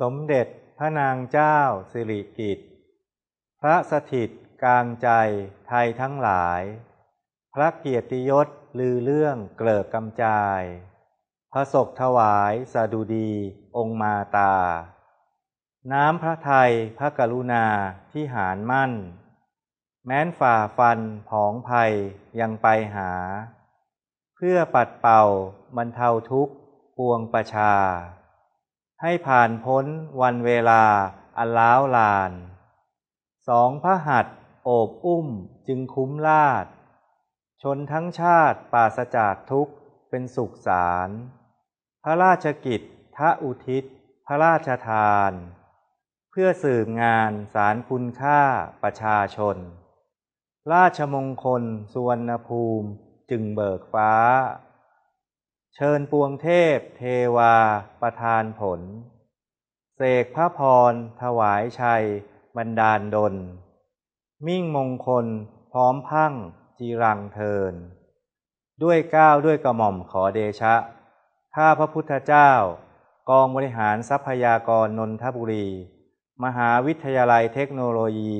สมเด็จพระนางเจ้าสิริกิติ์พระสถิตกลางใจไทยทั้งหลาย พระเกียรติยศลือเรื่องเกลิกกำจาย พระศกถวายสดุดีองค์มาตา น้ำพระไทยพระกรุณาที่หารมั่น แม้นฝ่าฟันผองภัยยังไปหา เพื่อปัดเป่าบรรเทาทุกข์ปวงประชา ให้ผ่านพ้นวันเวลาอันล้าวลาน สองพระหัตถ์โอบอุ้มจึงคุ้มลาด ชนทั้งชาติปราศจากทุกข์เป็นสุขสาร พระราชกิจทะอุทิศ พระราชทาน เพื่อสืบงานสารคุณค่าประชาชน ราชมงคลสุวรรณภูมิจึงเบิกฟ้า เชิญปวงเทพเทวาประทานผล เสกพระพร ถวายชัย บันดาลดล มิ่งมงคลพร้อมพังจีรังเทิน ด้วยก้าวด้วยกระหม่อมขอเดชะ ข้าพระพุทธเจ้า กองบริหารทรัพยากรนนทบุรี มหาวิทยาลัยเทคโนโลยี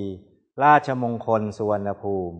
ราชมงคลสุวรรณภูมิ